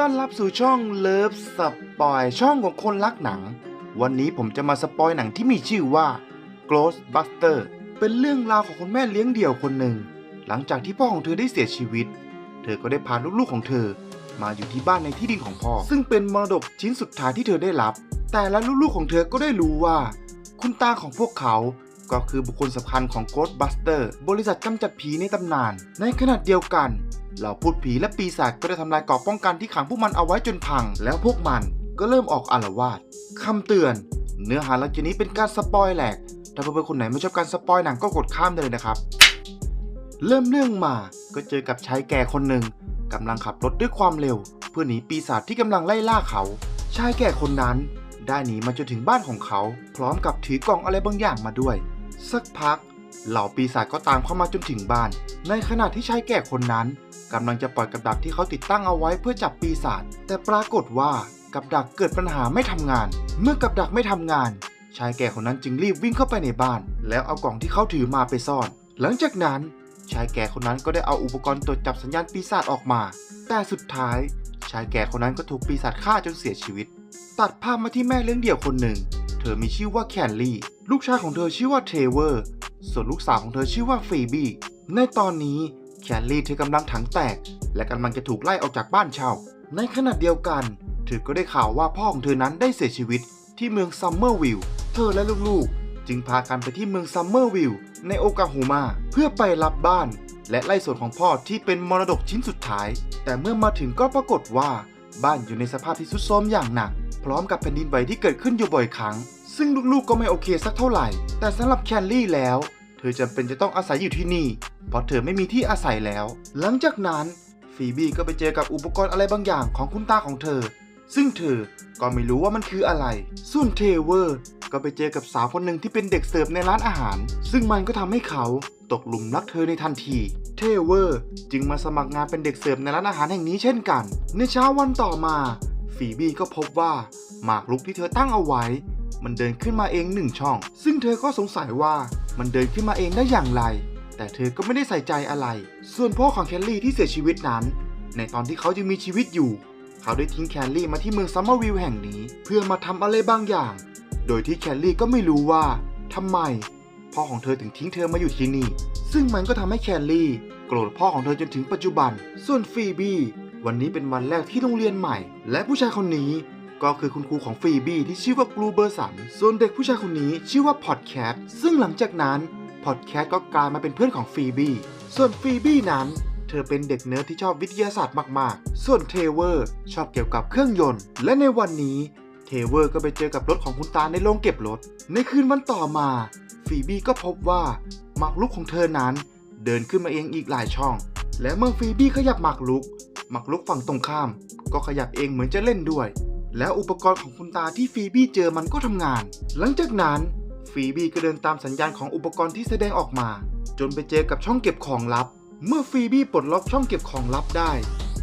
ต้อนรับสู่ช่องเลิฟสปอยช่องของคนรักหนัง วันนี้ผมจะมาสปอยหนังที่มีชื่อว่า Ghostbuster เป็นเรื่องราวของคุณแม่เลี้ยงเดี่ยวคนหนึ่ง หลังจากที่พ่อของเธอได้เสียชีวิต เธอก็ได้พาลูกๆของเธอ มาอยู่ที่บ้านในที่ดินของพ่อ ซึ่งเป็นมรดกชิ้นสุดท้ายที่เธอได้รับ แต่และลูกๆของเธอก็ได้รู้ว่า คุณตาของพวกเขาก็คือบุคคลสำคัญของ Ghostbuster บริษัทกำจัดผีในตำนาน ในขณะเดียวกัน เหล่าพูดผีและปีศาจก็ได้ทำลายกราะป้องกันที่ขังพวกมันเอาไว้จนพัง แล้วพวกมันก็เริ่มออกอาลวาดคำเตือน เนื้อหาหลังจากนี้เป็นการสปอยแหลก ถ้าเพื่อนๆคนไหนไม่ชอบการสปอยหนังก็กดข้ามได้เลยนะครับ เริ่มเรื่องมาก็เจอกับชายแก่คนหนึ่งกำลังขับรถด้วยความเร็ว เพื่อหนีปีศาจที่กำลังไล่ล่าเขา ชายแก่คนนั้นได้หนีมาจนถึงบ้านของเขา พร้อมกับถือกล่องอะไรบางอย่างมาด้วย สักพัก เหล่าปีศาจก็ตามเข้ามาจนถึงบ้าน ในขณะที่ชายแก่คนนั้นกำลังจะปล่อยกับดักที่เขาติดตั้งเอาไว้เพื่อจับปีศาจแต่ปรากฏว่ากับดักเกิดปัญหาไม่ทำงาน เมื่อกับดักไม่ทำงาน ชายแก่คนนั้นจึงรีบวิ่งเข้าไปในบ้าน แล้วเอากล่องที่เขาถือมาไปซ่อน หลังจากนั้น ชายแก่คนนั้นก็ได้เอาอุปกรณ์ตรวจจับสัญญาณปีศาจออกมา แต่สุดท้าย ชายแก่คนนั้นก็ถูกปีศาจฆ่าจนเสียชีวิต ตัดภาพมาที่แม่เลี้ยงเดี่ยวคนหนึ่ง เธอมีชื่อว่าแคนลี่ ลูกชายของเธอชื่อว่าเทเวอร์ ส่วนลูกสาวของเธอชื่อว่าฟีบี้ในตอนนี้แคนลี่เธอกำลังถังแตก และกำลังจะถูกไล่ออกจากบ้านเช่า ในขณะเดียวกัน เธอก็ได้ข่าวว่าพ่อของเธอนั้นได้เสียชีวิตที่เมืองซัมเมอร์วิลล์เธอและลูกๆ จึงพากันไปที่เมืองซัมเมอร์วิลล์ในโอกาฮูมาเพื่อไปรับบ้าน และไล่ส่วนของพ่อที่เป็นมรดกชิ้นสุดท้าย แต่เมื่อมาถึงก็ปรากฏว่า บ้านอยู่ในสภาพที่ทรุดโทรมอย่างหนัก พร้อมกับแผ่นดินไหวที่เกิดขึ้นอยู่บ่อยครั้ง ซึ่งลูกๆก็ไม่โอเคสักเท่าไหร่ แต่สำหรับแคนลี่แล้ว เธอจำเป็นจะต้องอาศัยอยู่ที่นี่ เพราะเธอไม่มีที่อาศัยแล้ว หลังจากนั้นฟีบี้ก็ไปเจอกับอุปกรณ์อะไรบางอย่างของคุณตาของเธอ ซึ่งเธอก็ไม่รู้ว่ามันคืออะไร ส่วนเทเวอร์ ก็ไปเจอกับสาวคนหนึ่งที่เป็นเด็กเสิร์ฟในร้านอาหาร ซึ่งมันก็ทำให้เขาตกหลุมรักเธอในทันที เทเวอร์ จึงมาสมัครงานเป็นเด็กเสิร์ฟในร้านอาหารแห่งนี้เช่นกัน ในเช้าวันต่อมาฟีบี้ก็พบว่าหมากรุกที่เธอตั้งเอาไว้ มันเดินขึ้นมาเองหนึ่งช่อง ซึ่งเธอก็สงสัยว่า มันเดินขึ้นมาเองได้อย่างไร แต่เธอก็ไม่ได้ใส่ใจอะไร ส่วนพ่อของแคลลี่ที่เสียชีวิตนั้น ในตอนที่เขายังมีชีวิตอยู่ เขาได้ทิ้งแคลลี่มาที่เมืองซัมเมอร์วิลแห่งนี้ เพื่อมาทำอะไรบางอย่าง โดยที่แคลลี่ก็ไม่รู้ว่าทำไม พ่อของเธอถึงทิ้งเธอมาอยู่ที่นี่ ซึ่งมันก็ทำให้แคลลี่โกรธพ่อของเธอจนถึงปัจจุบัน ส่วนฟีบี้วันนี้เป็นวันแรกที่โรงเรียนใหม่ และผู้ชายคนนี้ ก็คือคุณครูของฟีบี้ที่ชื่อว่ากลูเบอร์สัน ส่วนเด็กผู้ชายคนนี้ชื่อว่าพอดแคสต์ซึ่งหลังจากนั้นพอดแคสต์ก็กลายมาเป็นเพื่อนของฟีบี้ ส่วนฟีบี้นั้นเธอเป็นเด็กเนิร์ดที่ชอบวิทยาศาสตร์มาก ๆ ส่วนเทเวอร์ชอบเกี่ยวกับเครื่องยนต์ และในวันนี้เทเวอร์ก็ไปเจอกับรถของคุณตาในโรงเก็บรถ ในคืนวันต่อมาฟีบี้ก็พบว่าหมากลุกของเธอนั้น เดินขึ้นมาเองอีกหลายช่อง และเมื่อฟีบี้ขยับหมากลุกหมากลุกฝั่งตรงข้าม ก็ขยับเองเหมือนจะเล่นด้วย แล้วอุปกรณ์ของคุณตาที่ฟีบี้เจอมันก็ทำงาน หลังจากนั้นฟีบี้ก็เดินตามสัญญาณของอุปกรณ์ที่แสดงออกมา จนไปเจอกับช่องเก็บของลับ เมื่อฟีบี้ปลดล็อกช่องเก็บของลับได้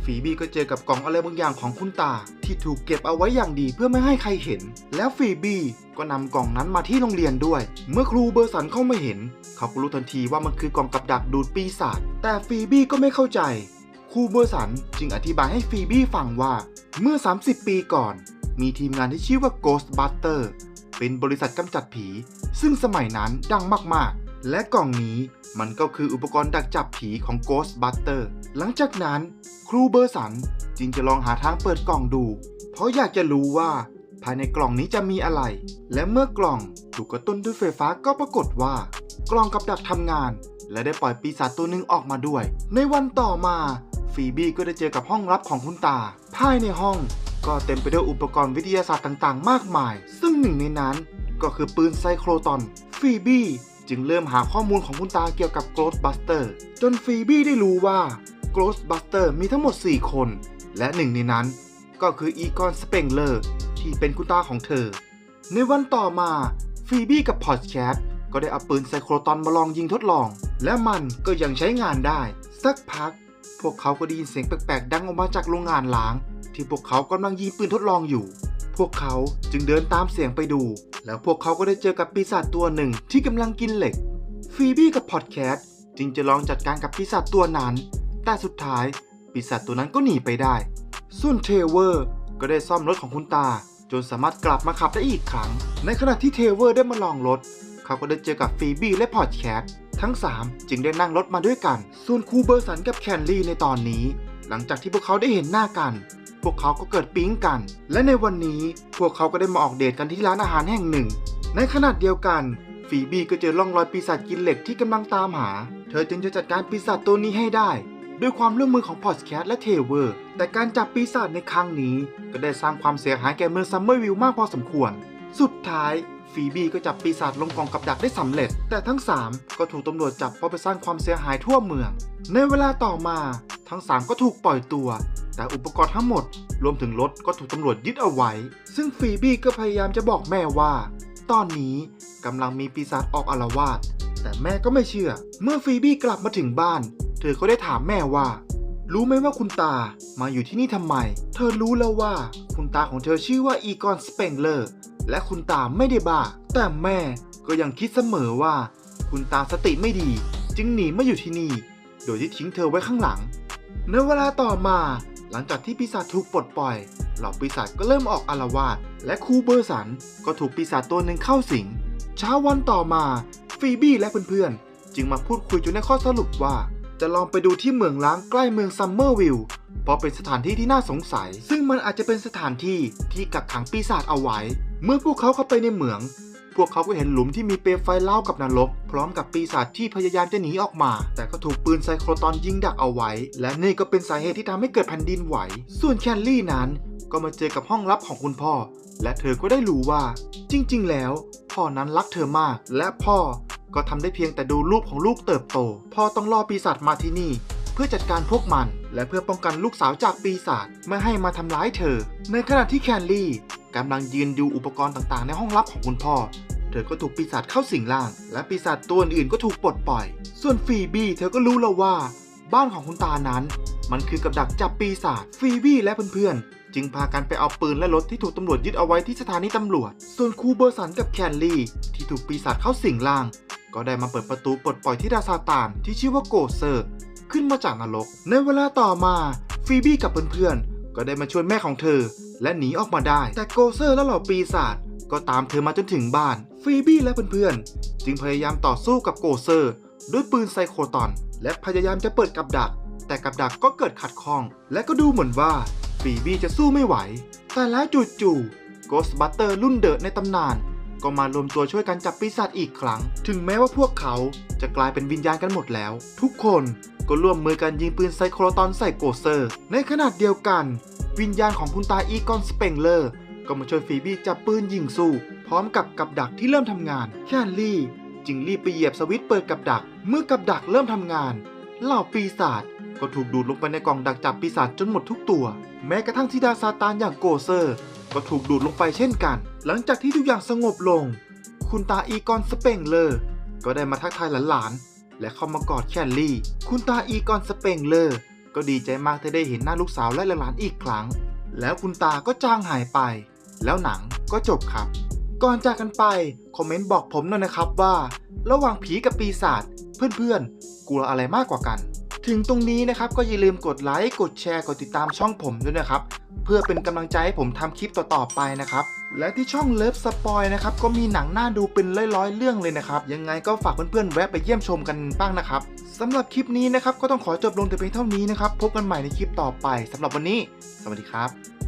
ฟีบี้ก็เจอกับกล่องอะไรบางอย่างของคุณตา ที่ถูกเก็บเอาไว้อย่างดีเพื่อไม่ให้ใครเห็น แล้วฟีบี้ก็นำกล่องนั้นมาที่โรงเรียนด้วย เมื่อครูเบอร์สันเข้ามาเห็น เขาก็รู้ทันทีว่ามันคือกล่องกับดักดูดปีศาจแต่ฟีบี้ก็ไม่เข้าใจ ครูเบอร์สันจึงอธิบายให้ฟีบี้ฟังว่าเมื่อ 30 ปีก่อน มีทีมงานที่ชื่อว่า Ghostbuster เป็นบริษัทกำจัดผี ซึ่งสมัยนั้นดังมากๆ และกล่องนี้มันก็คืออุปกรณ์ดักจับผีของ Ghostbuster หลังจากนั้น ครูเบอร์สันจึงจะลองหาทางเปิดกล่องดู เพราะอยากจะรู้ว่า ภายในกล่องนี้จะมีอะไร และเมื่อกล่องถูกกระตุ้นด้วยไฟฟ้าก็ปรากฏว่า กล่องกับดักทำงาน และได้ปล่อยปีศาจตัวหนึ่งออกมาด้วย ในวันต่อมา ฟีบี้ก็ได้เจอกับห้องลับของคุณตา ภายในห้องก็เต็มไปด้วยอุปกรณ์วิทยาศาสตร์ต่างๆ มากมาย ซึ่งหนึ่งในนั้นก็คือปืนไซโครตอน ฟีบี้จึงเริ่มหาข้อมูลของคุณตาเกี่ยวกับ Ghostbuster จนฟีบี้ได้รู้ว่า Ghostbuster มีทั้งหมด 4 คน และหนึ่งในนั้น ก็คืออีกอนสเปงเลอร์ที่เป็นคุณตาของเธอ ในวันต่อมาฟีบี้กับพอดแคสต์ก็ได้เอาปืนไซโครตอนมาลองยิงทดลอง และมันก็ยังใช้งานได้ สักพัก พวกเขาก็ได้ยินเสียงแปลกๆ ดังออกมาจากโรงงานล้าง ที่พวกเขากำลังยิงปืนทดลองอยู่ พวกเขาจึงเดินตามเสียงไปดู แล้วพวกเขาก็ได้เจอกับปีศาจตัวหนึ่งที่กำลังกินเหล็กฟีบี้กับพอดแคสต์จึงจะลองจัดการกับปีศาจตัวนั้น แต่สุดท้ายปีศาจตัวนั้นก็หนีไปได้ ส่วนเทเวอร์ก็ได้ซ่อมรถของคุณตา จนสามารถกลับมาขับได้อีกครั้ง ในขณะที่เทเวอร์ได้มาลองรถ เขาก็ได้เจอกับฟีบี้และพอดแคสต์ ทั้ง 3 จึงได้นั่งรถมาด้วยกัน ส่วนครูเบอร์สันกับแคนลี่ในตอนนี้ หลังจากที่พวกเขาได้เห็นหน้ากัน พวกเขาก็เกิดปิ๊งกัน และในวันนี้พวกเขาก็ได้มาออกเดทกันที่ร้านอาหารแห่งหนึ่ง ในขณะเดียวกันฟีบี้ก็เจอร่องรอยปีศาจกินเหล็กที่กำลังตามหา เธอจึงจะจัดการปีศาจตัวนี้ให้ได้ ด้วยความร่วมมือของพอดแคสต์และเทเวอร์ แต่การจับปีศาจในครั้งนี้ ก็ได้สร้างความเสียหายแก่เมืองซัมเมอร์วิลมากพอสมควร สุดท้ายฟีบี้ก็จับปีศาจลงกล่องกับดักได้สำเร็จ แต่ทั้ง 3 ก็ถูกตำรวจจับเพราะไปสร้างความเสียหายทั่วเมือง ในเวลาต่อมาทั้ง 3 ก็ถูกปล่อยตัว แต่อุปกรณ์ทั้งหมด รวมถึงรถก็ถูกตำรวจยึดเอาไว้ ซึ่งฟีบี้ก็พยายามจะบอกแม่ว่า ตอนนี้กำลังมีปีศาจออกอาละวาดแต่แม่ก็ไม่เชื่อ เมื่อฟีบี้กลับมาถึงบ้าน เธอก็ได้ถามแม่ว่า รู้ไหมว่าคุณตามาอยู่ที่นี่ทำไม เธอรู้แล้วว่า คุณตาของเธอชื่อว่าอีกอนสเปงเลอร์ และคุณตาไม่ได้บ้า แต่แม่ก็ยังคิดเสมอว่า คุณตาสติไม่ดี จึงหนีมาอยู่ที่นี่ โดยที่ทิ้งเธอไว้ข้างหลัง ในเวลาต่อมา หลังจากที่ปีศาจถูกปลดปล่อย เหล่าปีศาจก็เริ่มออกอาละวาด และคูเบอร์สันก็ถูกปีศาจตัวหนึ่งเข้าสิง เช้าวันต่อมาฟีบี้และเพื่อนๆ จึงมาพูดคุยจนได้ข้อสรุปว่า จะลองไปดูที่เมืองล้างใกล้เมืองซัมเมอร์วิลเพราะเป็นสถานที่ที่น่าสงสัย ซึ่งมันอาจจะเป็นสถานที่ที่กักขังปีศาจเอาไว้ เมื่อพวกเขาเข้าไปในเหมือง พวกเขาก็เห็นหลุมที่มีเปลวไฟเล่ากับนรก พร้อมกับปีศาจที่พยายามจะหนีออกมา แต่ก็ถูกปืนไซโครตอนยิงดักเอาไว้ และนี่ก็เป็นสาเหตุที่ทำให้เกิดแผ่นดินไหว ส่วนแคนลี่นั้น ก็มาเจอกับห้องลับของคุณพ่อ และเธอก็ได้รู้ว่า จริง ๆ แล้ว พ่อนั้นรักเธอมาก และพ่อก็ทำได้เพียงแต่ดูรูปของลูกเติบโต พ่อต้องล่อปีศาจมาที่นี่ เพื่อจัดการพวกมัน และเพื่อป้องกันลูกสาวจากปีศาจไม่ให้มาทำร้ายเธอ ในขณะที่แคนลี่ กำลังยืนดูอุปกรณ์ต่างๆ ในห้องลับของคุณพ่อ เธอก็ถูกปีศาจเข้าสิงร่าง และปีศาจตัวอื่นก็ถูกปลดปล่อย ส่วนฟีบี้เธอก็รู้แล้วว่า บ้านของคุณตานั้น มันคือกับดักจับปีศาจฟีบี้และเพื่อนๆ จึงพากันไปเอาปืนและรถที่ถูกตำรวจยึดเอาไว้ที่สถานีตำรวจ ส่วนครูเบอร์สันกับแคนลี่ที่ถูกปีศาจเข้าสิงร่าง ก็ได้มาเปิดประตูปลดปล่อยที่ดาซาตานที่ชื่อว่าโกเซอร์ ขึ้นมาจากนรก ในเวลาต่อมาฟีบี้กับเพื่อนๆ ก็ได้มาช่วยแม่ของเธอ และหนีออกมาได้ แต่โกเซอร์และเหล่าปีศาจก็ตามเธอมาจนถึงบ้าน ฟีบี้และเพื่อนๆ จึงพยายามต่อสู้กับโกเซอร์ ด้วยปืนไซโครตอน และพยายามจะเปิดกับดัก แต่กับดักก็เกิดขัดข้อง และก็ดูเหมือนว่าฟีบี้จะสู้ไม่ไหว แต่แล้วจู่ๆโกสบัตเตอร์รุ่นเดิดในตำนาน ก็มารวมตัวช่วยกันจับปีศาจอีกครั้ง ถึงแม้ว่าพวกเขาจะกลายเป็นวิญญาณกันหมดแล้ว ทุกคนก็ร่วมมือกันยิงปืนไซโครตอนใส่โกเซอร์ ในขณะเดียวกัน วิญญาณของคุณตาอีกอนสเปงเลอร์ ก็มาช่วยฟีบี้จับปืนยิงสู้ พร้อมกับกับดักที่เริ่มทำงาน แคนลี่ จึงรีบไปเหยียบสวิตช์เปิดกับดัก เมื่อกับดักเริ่มทำงานเหล่าปีศาจก็ถูกดูดลงไปในกล่องดักจับปีศาจจนหมดทุกตัว แม้กระทั่งธิดาซาตานอย่างโกเซอร์ ก็ถูกดูดลงไปเช่นกัน หลังจากที่ทุกอย่างสงบลง คุณตาอีกอนสเปงเลอร์ก็ได้มาทักทายหลานๆ และเข้ามากอดแคนลี่ คุณตาอีกอนสเปงเลอร์ก็ดีใจมากที่ได้เห็นหน้าลูกสาวและหลานๆอีกครั้ง แล้วคุณตาก็จางหายไป แล้วหนังก็จบครับ ก่อนจากกันไป คอมเมนต์บอกผมหน่อยนะครับว่า ระหว่างผีกับปีศาจเพื่อนๆ กลัวอะไรมากกว่ากัน ถึงตรงนี้นะครับก็อย่าลืมกดไลค์กดแชร์กดติดตามช่องผมด้วยนะครับ เพื่อเป็นกำลังใจให้ผมทำคลิปต่อๆไปนะครับ และที่ช่องเลิฟสปอยนะครับก็มีหนังน่าดูเป็นร้อยๆเรื่องเลยนะครับ ยังไงก็ฝากเพื่อนๆแวะไปเยี่ยมชมกันบ้างนะครับสำหรับคลิปนี้นะครับก็ต้องขอจบลงแต่เพียงเท่านี้นะครับพบกันใหม่ในคลิปต่อไปสำหรับวันนี้ สวัสดีครับ